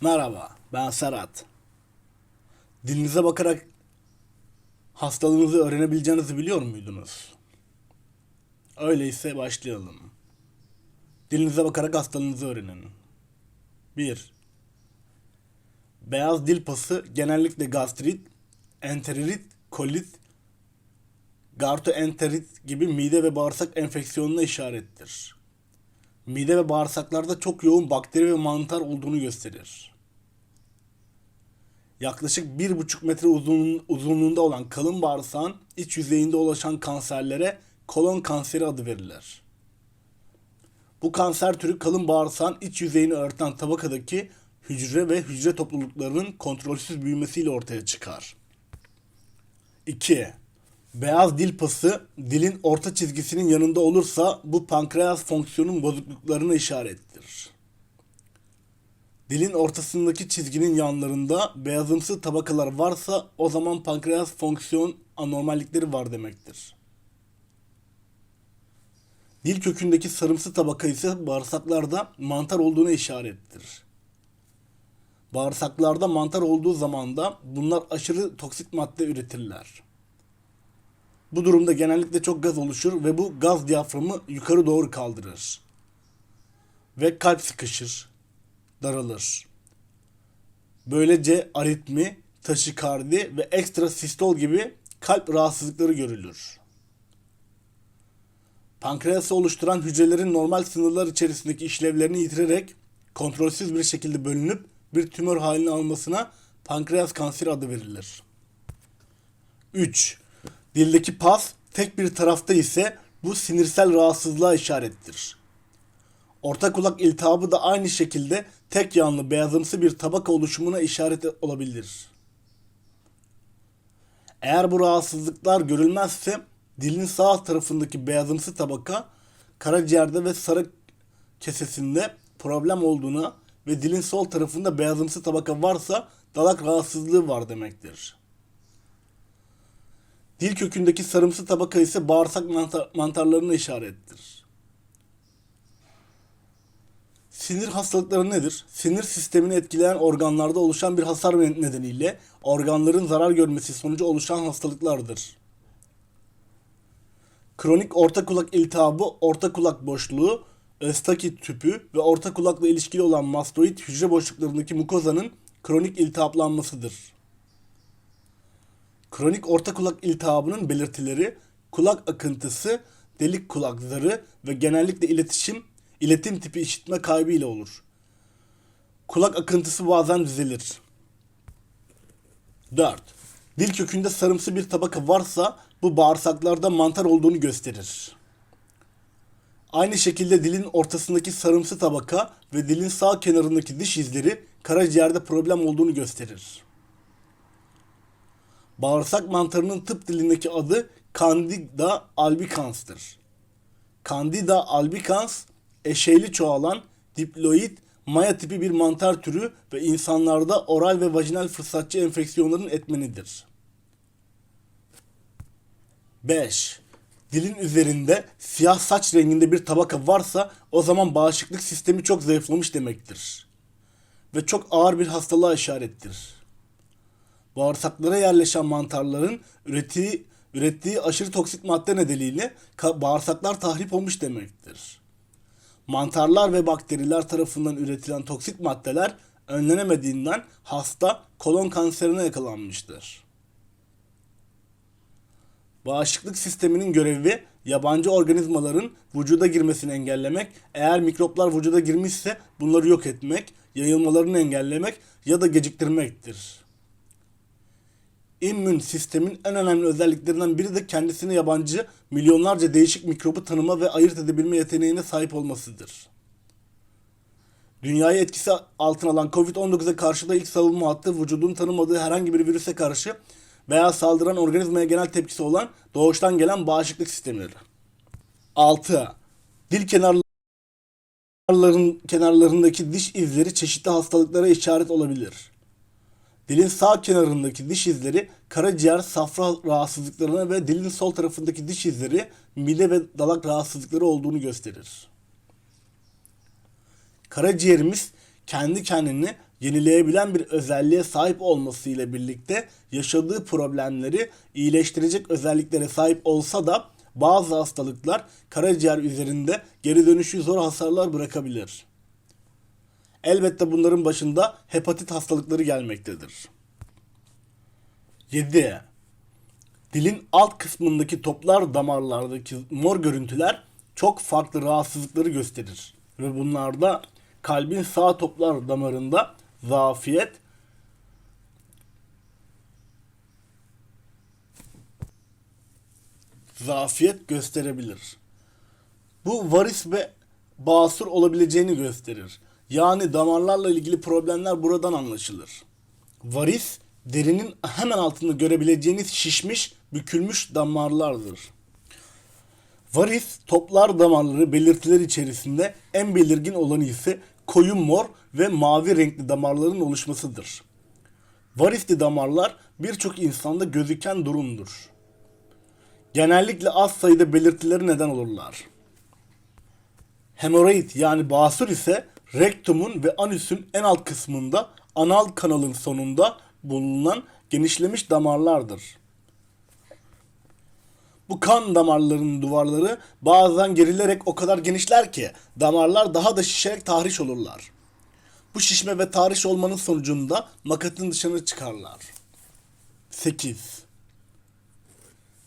Merhaba, ben Serhat. Dilinize bakarak hastalığınızı öğrenebileceğinizi biliyor muydunuz? Öyleyse başlayalım. Dilinize bakarak hastalığınızı öğrenin. 1. Beyaz dil pası genellikle gastrit, enterit, kolit, gastroenterit gibi mide ve bağırsak enfeksiyonuna işarettir. Mide ve bağırsaklarda çok yoğun bakteri ve mantar olduğunu gösterir. Yaklaşık 1,5 metre uzun, uzunluğunda olan kalın bağırsağın iç yüzeyinde ulaşan kanserlere kolon kanseri adı verilir. Bu kanser türü kalın bağırsağın iç yüzeyini örten tabakadaki hücre ve hücre topluluklarının kontrolsüz büyümesiyle ortaya çıkar. 2. Beyaz dil pası dilin orta çizgisinin yanında olursa bu pankreas fonksiyonun bozukluklarına işarettir. Dilin ortasındaki çizginin yanlarında beyazımsı tabakalar varsa o zaman pankreas fonksiyon anormallikleri var demektir. Dil kökündeki sarımsı tabaka ise bağırsaklarda mantar olduğuna işarettir. Bağırsaklarda mantar olduğu zaman da bunlar aşırı toksik madde üretirler. Bu durumda genellikle çok gaz oluşur ve bu gaz diyaframı yukarı doğru kaldırır. Ve kalp sıkışır, daralır. Böylece aritmi, taşikardi ve ekstra sistol gibi kalp rahatsızlıkları görülür. Pankreası oluşturan hücrelerin normal sınırlar içerisindeki işlevlerini yitirerek kontrolsüz bir şekilde bölünüp bir tümör halini almasına pankreas kanseri adı verilir. 3. Dildeki pas tek bir tarafta ise bu sinirsel rahatsızlığa işarettir. Orta kulak iltihabı da aynı şekilde tek yanlı beyazımsı bir tabaka oluşumuna işaret olabilir. Eğer bu rahatsızlıklar görülmezse dilin sağ tarafındaki beyazımsı tabaka karaciğerde ve sarı kesesinde problem olduğuna ve dilin sol tarafında beyazımsı tabaka varsa dalak rahatsızlığı var demektir. Dil kökündeki sarımsı tabaka ise bağırsak mantar, mantarlarına işarettir. Sinir hastalıkları nedir? Sinir sistemini etkileyen organlarda oluşan bir hasar nedeniyle organların zarar görmesi sonucu oluşan hastalıklardır. Kronik orta kulak iltihabı, orta kulak boşluğu, Östaki tüpü ve orta kulakla ilişkili olan mastoid hücre boşluklarındaki mukozanın kronik iltihaplanmasıdır. Kronik orta kulak iltihabının belirtileri kulak akıntısı, delik kulak zarı ve genellikle iletişim, iletim tipi işitme kaybı ile olur. Kulak akıntısı bazen düzelir. 4. Dil kökünde sarımsı bir tabaka varsa bu bağırsaklarda mantar olduğunu gösterir. Aynı şekilde dilin ortasındaki sarımsı tabaka ve dilin sağ kenarındaki diş izleri karaciğerde problem olduğunu gösterir. Bağırsak mantarının tıp dilindeki adı Candida albicans'tır. Candida albicans eşeyli çoğalan diploid maya tipi bir mantar türü ve insanlarda oral ve vajinal fırsatçı enfeksiyonların etmenidir. 5. Dilin üzerinde siyah saç renginde bir tabaka varsa o zaman bağışıklık sistemi çok zayıflamış demektir. Ve çok ağır bir hastalığa işarettir. Bağırsaklara yerleşen mantarların ürettiği, ürettiği aşırı toksik madde nedeniyle bağırsaklar tahrip olmuş demektir. Mantarlar ve bakteriler tarafından üretilen toksik maddeler önlenemediğinden hasta kolon kanserine yakalanmıştır. Bağışıklık sisteminin görevi yabancı organizmaların vücuda girmesini engellemek, eğer mikroplar vücuda girmişse bunları yok etmek, yayılmalarını engellemek ya da geciktirmektir. İmmün sistemin en önemli özelliklerinden biri de kendisine yabancı milyonlarca değişik mikrobu tanıma ve ayırt edebilme yeteneğine sahip olmasıdır. Dünyayı etkisi altına alan Covid-19'a karşı da ilk savunma hattı vücudun tanımadığı herhangi bir virüse karşı veya saldıran organizmaya genel tepkisi olan doğuştan gelen bağışıklık sistemidir. 6. Dil kenarların kenarlarındaki diş izleri çeşitli hastalıklara işaret olabilir. Dilin sağ kenarındaki diş izleri karaciğer safra rahatsızlıklarına ve dilin sol tarafındaki diş izleri mide ve dalak rahatsızlıkları olduğunu gösterir. Karaciğerimiz kendi kendini yenileyebilen bir özelliğe sahip olmasıyla birlikte yaşadığı problemleri iyileştirecek özelliklere sahip olsa da bazı hastalıklar karaciğer üzerinde geri dönüşü zor hasarlar bırakabilir. Elbette bunların başında hepatit hastalıkları gelmektedir. 7. Dilin alt kısmındaki toplar damarlardaki mor görüntüler çok farklı rahatsızlıkları gösterir. Ve bunlarda kalbin sağ toplar damarında zafiyet, zafiyet gösterebilir. Bu varis ve basur olabileceğini gösterir. Yani damarlarla ilgili problemler buradan anlaşılır. Varis, derinin hemen altında görebileceğiniz şişmiş, bükülmüş damarlardır. Varis, toplar damarları belirtiler içerisinde en belirgin olanı ise koyu mor ve mavi renkli damarların oluşmasıdır. Varisli damarlar birçok insanda gözüken durumdur. Genellikle az sayıda belirtileri neden olurlar. Hemoroid yani basur ise rektumun ve anüsün en alt kısmında anal kanalın sonunda bulunan genişlemiş damarlardır. Bu kan damarlarının duvarları bazen gerilerek o kadar genişler ki damarlar daha da şişerek tahriş olurlar. Bu şişme ve tahriş olmanın sonucunda makatın dışına çıkarlar. 8.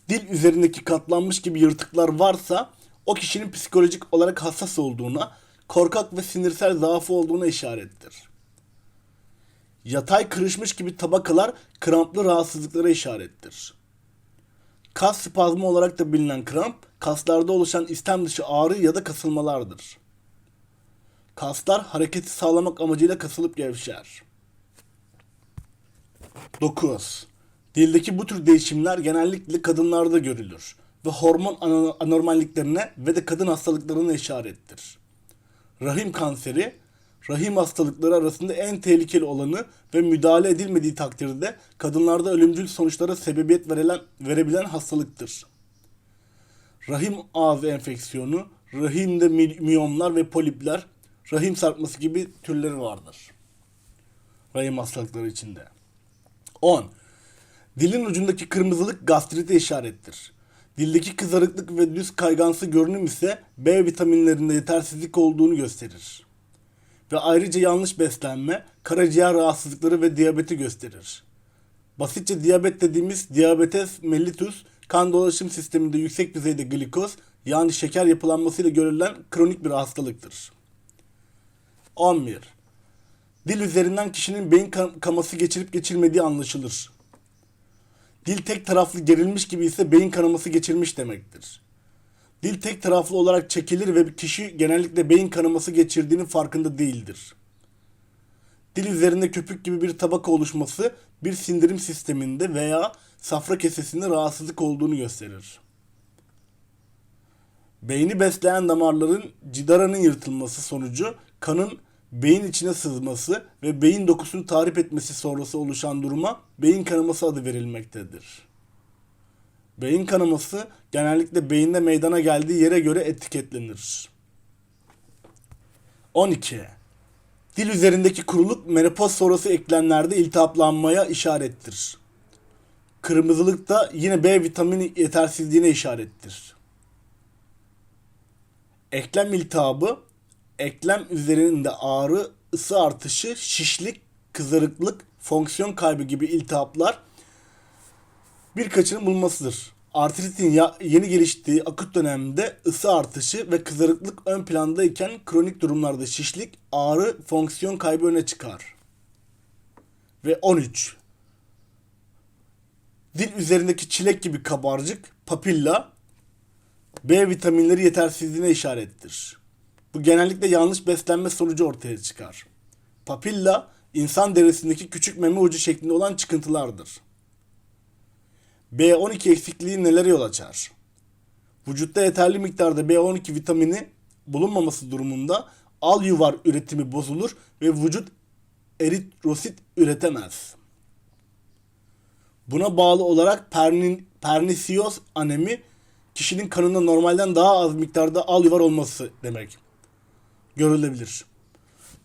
Dil üzerindeki katlanmış gibi yırtıklar varsa o kişinin psikolojik olarak hassas olduğuna, korkak ve sinirsel zaafı olduğuna işarettir. Yatay kırışmış gibi tabakalar kramplı rahatsızlıklara işarettir. Kas spazmı olarak da bilinen kramp, kaslarda oluşan istem dışı ağrı ya da kasılmalardır. Kaslar hareketi sağlamak amacıyla kasılıp gevşer. 9. Dildeki bu tür değişimler genellikle kadınlarda görülür ve hormon anormalliklerine ve de kadın hastalıklarına işarettir. Rahim kanseri, rahim hastalıkları arasında en tehlikeli olanı ve müdahale edilmediği takdirde kadınlarda ölümcül sonuçlara sebebiyet verilen, verebilen hastalıktır. Rahim ağzı enfeksiyonu, rahimde miyomlar ve polipler, rahim sarkması gibi türleri vardır. Rahim hastalıkları içinde. 10. Dilin ucundaki kırmızılık gastrite işarettir. Dildeki kızarıklık ve düz kaygansı görünüm ise B vitaminlerinde yetersizlik olduğunu gösterir. Ve ayrıca yanlış beslenme, karaciğer rahatsızlıkları ve diyabeti gösterir. Basitçe diyabet dediğimiz diabetes mellitus, kan dolaşım sisteminde yüksek düzeyde glikoz yani şeker yapılanmasıyla görülen kronik bir hastalıktır. 11. Dil üzerinden kişinin beyin kaması geçirip geçirmediği anlaşılır. Dil tek taraflı gerilmiş gibi ise beyin kanaması geçirmiş demektir. Dil tek taraflı olarak çekilir ve kişi genellikle beyin kanaması geçirdiğinin farkında değildir. Dil üzerinde köpük gibi bir tabaka oluşması bir sindirim sisteminde veya safra kesesinde rahatsızlık olduğunu gösterir. Beyni besleyen damarların cidaranın yırtılması sonucu kanın beyin içine sızması ve beyin dokusunu tarif etmesi sonrası oluşan duruma beyin kanaması adı verilmektedir. Beyin kanaması genellikle beyinde meydana geldiği yere göre etiketlenir. 12. Dil üzerindeki kuruluk menopoz sonrası eklemlerde iltihaplanmaya işarettir. Kırmızılık da yine B vitamini yetersizliğine işarettir. Eklem iltihabı eklem üzerinde ağrı, ısı artışı, şişlik, kızarıklık, fonksiyon kaybı gibi iltihaplar birkaçının bulmasıdır. Artritin ya, yeni geliştiği akut dönemde ısı artışı ve kızarıklık ön plandayken kronik durumlarda şişlik, ağrı, fonksiyon kaybı öne çıkar. Ve 13. Dil üzerindeki çilek gibi kabarcık, papilla, B vitaminleri yetersizliğine işarettir. Bu genellikle yanlış beslenme sonucu ortaya çıkar. Papilla, insan derisindeki küçük meme ucu şeklinde olan çıkıntılardır. B12 eksikliği nelere yol açar? Vücutta yeterli miktarda B12 vitamini bulunmaması durumunda al yuvar üretimi bozulur ve vücut eritrosit üretemez. Buna bağlı olarak pernin, pernisiyoz anemi kişinin kanında normalden daha az miktarda alüvar olması demek. Görülebilir.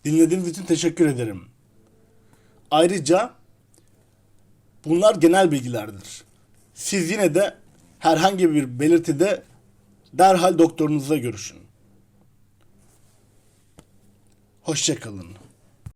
Dinlediğiniz için teşekkür ederim. Ayrıca bunlar genel bilgilerdir. Siz yine de herhangi bir belirtide derhal doktorunuzla görüşün. Hoşçakalın.